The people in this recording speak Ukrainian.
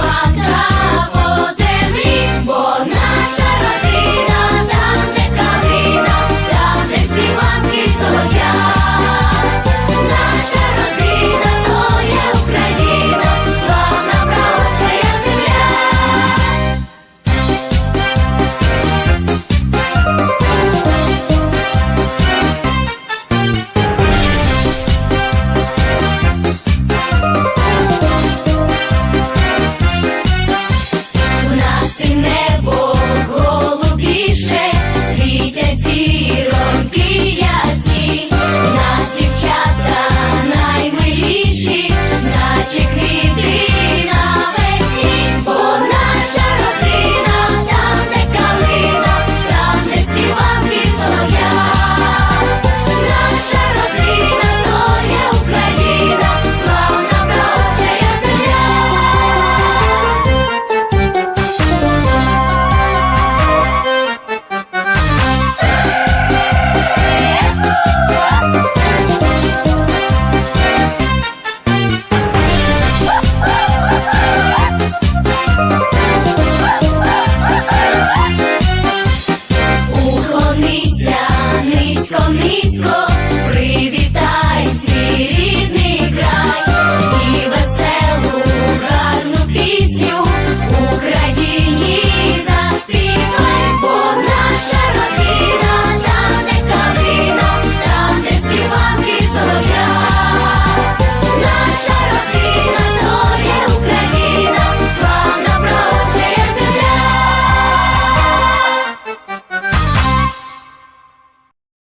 Wakanda. низько, низько.